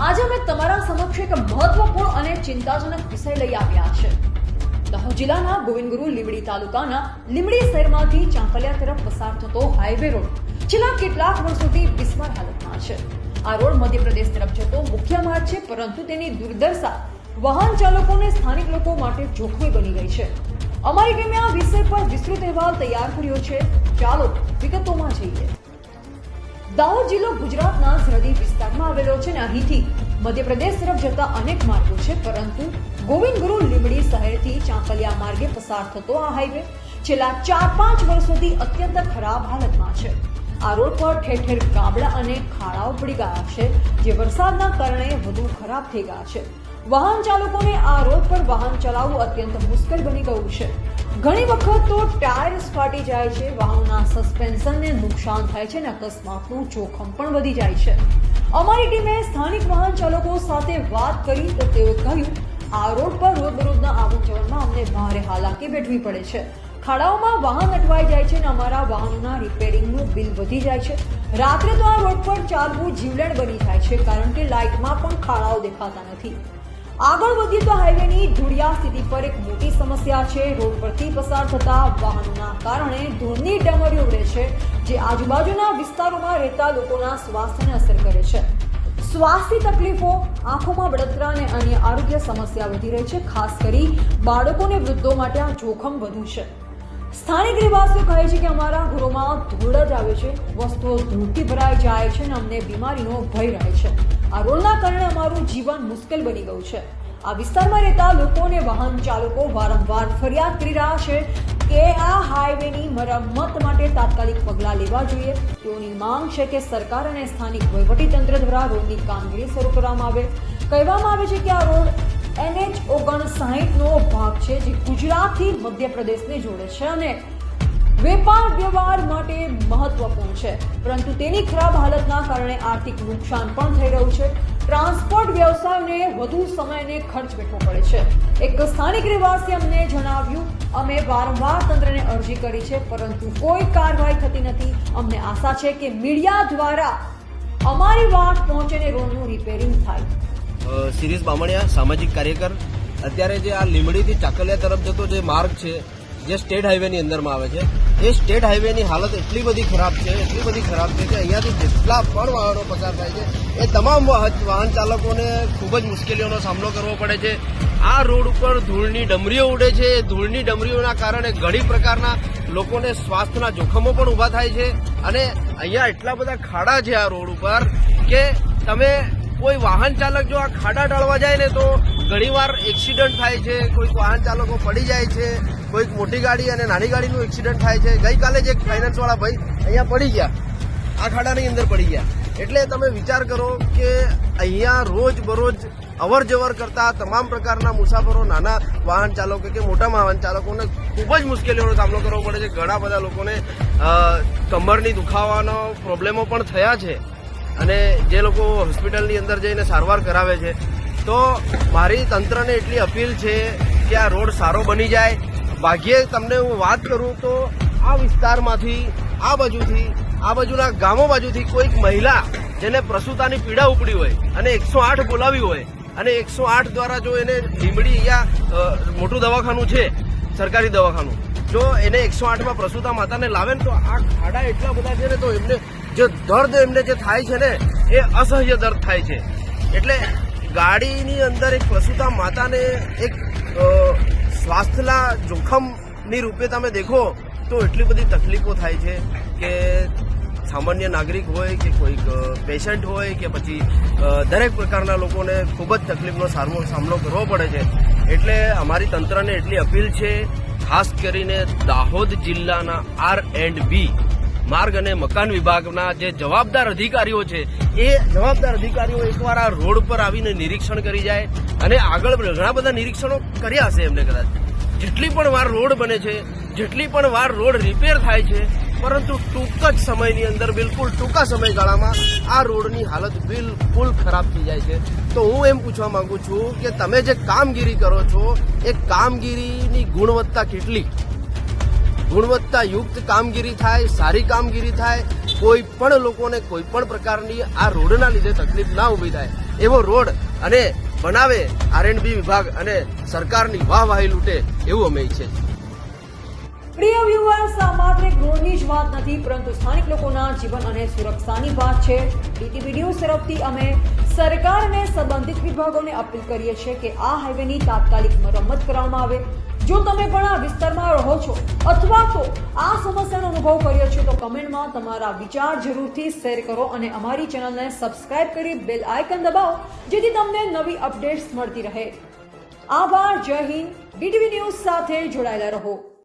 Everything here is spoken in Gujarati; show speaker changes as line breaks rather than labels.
સમક્ષ એક મહત્વપૂર્ણ અને ચિંતાજનક વિષય લઈ આવ્યા છે. દાહોદ જિલ્લાના ગોવિંદગુરુ લીમડી તાલુકાના લીમડી શહેરમાંથી ચાંપલિયા તરફ પસાર થતો હાઈવે રોડ છેલ્લા કેટલાક વર્ષોથી બિસ્માર હાલતમાં છે. આ રોડ મધ્યપ્રદેશ તરફ જતો મુખ્ય માર્ગ છે, પરંતુ તેની દુર્દશા વાહન ચાલકોને સ્થાનિક લોકો માટે જોખમી બની ગઈ છે. અમારી ટીમે આ વિષય પર વિસ્તૃત અહેવાલ તૈયાર કર્યો છે. ચાલો વિગતોમાં જઈએ. દાહોદ જિલ્લો ગુજરાતના સરહદી વિસ્તારમાં આવેલો છે અને અહીંથી મધ્યપ્રદેશ તરફ જતા અનેક માર્ગો છે, પરંતુ ગોવિંદ ગુરુ લીમડી શહેરથી ચાંકલિયા માર્ગે પસાર થતો આ હાઈવે છેલ્લા ચાર પાંચ વર્ષોથી અત્યંત ખરાબ હાલતમાં છે. આ રોડ પર ઠેર ઠેર ગાબડા અને ખાડાઓ પડી ગયા છે, જે વરસાદના કારણે વધુ ખરાબ થઈ ગયા છે. વાહન ચાલકોને આ રોડ પર વાહન ચલાવવું અત્યંત મુશ્કેલ બની ગયું છે. ઘણી વખત તો ટાયર્સ ફાટી જાય છે, વાહનના સસ્પેન્શનને નુકસાન થાય છે અને અકસ્માતનું જોખમ પણ વધી જાય છે. અમારી ટીમે સ્થાનિક વાહન ચાલકો સાથે વાત કરી તો તેઓએ કહ્યું, આ રોડ પર રોજબરોજના આવન જવનમાં અમને ભારે હાલાકી વેઠવી પડે છે. ખાડાઓમાં વાહન અટવાઈ જાય છે અને અમારા વાહનોના રિપેરિંગનું બિલ વધી જાય છે. રાત્રે તો આ રોડ પર ચાલવું જીવલેણ બની જાય છે, કારણ કે લાઇટમાં પણ ખાડાઓ દેખાતા નથી. આગળ વધીએ તો હાઈવેની ધૂળિયા સ્થિતિ પર એક મોટી સમસ્યા છે. રોડ પરથી પસાર થતા વાહનોના કારણે ધૂળની ડમરીઓ ઉડે છે, જે આજુબાજુના વિસ્તારોમાં રહેતા લોકોના સ્વાસ્થ્યને અસર કરે છે. સ્વાસ્થ્ય તકલીફો, આંખોમાં બળતરા અને અન્ય આરોગ્ય સમસ્યા વધી રહી છે, ખાસ કરી બાળકો અને વૃદ્ધો માટે આ જોખમ વધુ છે. સ્થાનિક રહેવાસીઓ કહે છે કે અમારા ઘરોમાં ધૂળ જ આવે છે, વસ્તુઓ ધૂળથી ભરાઈ જાય છે અને અમને બીમારીનો ભય રહે છે. આ રોડના કારણે અમારું જીવન મુશ્કેલ બની ગયું છે. આ વિસ્તારમાં રહેતા લોકોને વાહન ચાલકો વારંવાર ફરિયાદ કરી રહ્યા છે કે આ હાઈવેની મરમ્મત માટે તાત્કાલિક પગલાં લેવા જોઈએ. તેઓની માંગ છે કે સરકાર અને સ્થાનિક વહીવટીતંત્ર દ્વારા રોડની કામગીરી શરૂ કરવામાં આવે. કહેવામાં આવે છે કે આ રોડ એનએચ ઓગણસાઠ નો ભાગ છે જે ગુજરાતથી મધ્યપ્રદેશને જોડે છે અને વેપાર વ્યવહાર માટે મહત્વપૂર્ણ છે. પરંતુ તેની ખરાબ હાલતના કારણે આર્થિક નુકસાન પણ થઈ રહ્યું છે. ટ્રાન્સપોર્ટ વ્યવસાયને વધુ સમયને ખર્ચ વેઠવો પડે છે. એક સ્થાનિક રહેવાસી અમને જણાવ્યું, અમે વારંવાર તંત્રને અરજી કરી છે, પરંતુ કોઈ કાર્યવાહી થતી નથી. અમને આશા છે કે મીડિયા દ્વારા અમારી વાત પહોંચેને રોડનું રિપેરિંગ થાય.
શિરીષ બામણિયા, સામાજિક કાર્યકર. અત્યારે જે આ લીમડીથી ચાકલિયા તરફ જતો જે માર્ગ છે, જે સ્ટેટ હાઈવેની અંદરમાં આવે છે, એ સ્ટેટ હાઈવેની હાલત એટલી બધી ખરાબ છે, એટલી બધી ખરાબ છે કે અહીંયાથી જેટલા પણ વાહનો પસાર થાય છે, એ તમામ વાહ- વાહન ચાલકોને ખૂબ જ મુશ્કેલીઓનો સામનો કરવો પડે છે. આ રોડ ઉપર ધૂળની ડમરીઓ ઉડે છે. ધૂળની ડમરીઓના કારણે ઘણી પ્રકારના લોકોને સ્વાસ્થ્યના જોખમો પણ ઊભા થાય છે. અને અહીંયા એટલા બધા ખાડા છે આ રોડ ઉપર કે તમે કોઈ વાહન ચાલક જો આ ખાડા ટાળવા જાય ને તો ઘણીવાર એક્સિડન્ટ થાય છે, કોઈક વાહન ચાલકો પડી જાય છે, કોઈક મોટી ગાડી અને નાની ગાડીનું એક્સિડન્ટ થાય છે. ગઈકાલે જ એક ફાઇનાન્સ વાળા ભાઈ અહીંયા પડી ગયા. આ ખાડાની અંદર પડી ગયા. એટલે તમે વિચાર કરો કે અહીંયા રોજ બરોજ અવર જવર કરતા તમામ પ્રકારના મુસાફરો, નાના વાહન ચાલકો કે મોટા વાહન ચાલકોને ખૂબ જ મુશ્કેલીઓનો સામનો કરવો પડે છે. ઘણા બધા લોકોને કમરની દુખાવાનો પ્રોબ્લેમો પણ થયા છે. અને જે લોકો હોસ્પિટલની અંદર જઈને સારવાર કરાવે છે, તો મારી તંત્રને એટલી અપીલ છે કે આ રોડ સારો બની જાય. ભાગ્યે તમને હું વાત કરું તો આ વિસ્તારમાંથી, આ બાજુથી, આ બાજુના ગામો બાજુથી કોઈક મહિલા જેને પ્રસૂતાની પીડા ઉપડી હોય અને એકસો આઠ બોલાવી હોય અને એકસો આઠ દ્વારા જો એને લીમડી અહીંયા મોટું દવાખાનું છે, સરકારી દવાખાનું, જો એને એકસો આઠમાં પ્રસૂતા માતાને લાવે ને તો આ ખાડા એટલા બધા છે ને તો એમને જે દર્દ એમને જે થાય છે ને, એ અસહ્ય દર્દ થાય છે. એટલે ગાડીની અંદર એક પ્રસૂતા માતાને એક સ્વાસ્થ્યના જોખમની રૂપે તમે દેખો, તો એટલી બધી તકલીફો થાય છે કે સામાન્ય નાગરિક હોય કે કોઈક પેશન્ટ હોય કે પછી દરેક પ્રકારના લોકોને ખૂબ જ તકલીફનો સામનો સામનો કરવો પડે છે. એટલે અમારી તંત્રને એટલી અપીલ છે, ખાસ કરીને દાહોદ જિલ્લાના આર એન્ડ બી માર્ગ અને મકાન વિભાગના જે જવાબદાર અધિકારીઓ છે, એ જવાબદાર અધિકારીઓ એકવાર આ રોડ પર આવીને નિરીક્ષણ કરી જાય અને આગળ ઘણા બધા નિરીક્ષણો કર્યા હશે એમને કદાચ. જેટલી પણ વાર રોડ બને છે, જેટલી પણ વાર રોડ રિપેર થાય છે, પરંતુ ટૂંક જ સમયની અંદર, બિલકુલ ટૂંકા સમયગાળામાં આ રોડની હાલત બિલકુલ ખરાબ થઈ જાય છે. તો હું એમ પૂછવા માંગુ છું કે તમે જે કામગીરી કરો છો, એ કામગીરીની ગુણવત્તા કેટલી? ગુણવત્તાયુક્ત કામગીરી થાય, સારી કામગીરી થાય, કોઈ પણ લોકોને કોઈ પણ પ્રકારની આ રોડના લીધે તકલીફ ના ઊભી થાય, એવો રોડ અને બનાવે આરએનબી વિભાગ અને સરકારની વાહવાહી લૂટે એવું અમે ઈચ્છે
પ્રિય વ્યુઅર્સ, આ માત્ર રોડની જ વાત નથી, પરંતુ સ્થાનિક લોકોના જીવન અને સુરક્ષાની વાત છે. ડીટીવી ન્યૂઝ તરફથી અમે સરકાર અને સંબંધિત વિભાગોને અપીલ કરીએ છીએ કે આ હાઈવેની તાત્કાલિક મરમ્મત કરવામાં આવે. જો તમે પણ આ વિસ્તારમાં રહો છો અથવા તો આ સમસ્યાનો અનુભવ કર્યો છે, તો કમેન્ટમાં તમારા વિચાર જરૂરથી શેર કરો અને અમારી ચેનલને સબસ્ક્રાઇબ કરી બેલ આઇકન દબાવો, જેથી તમને નવી અપડેટ્સ મળતી રહે. આભાર, જય હિન્દ. ડીટીવી ન્યૂઝ સાથે જોડાયેલા રહો.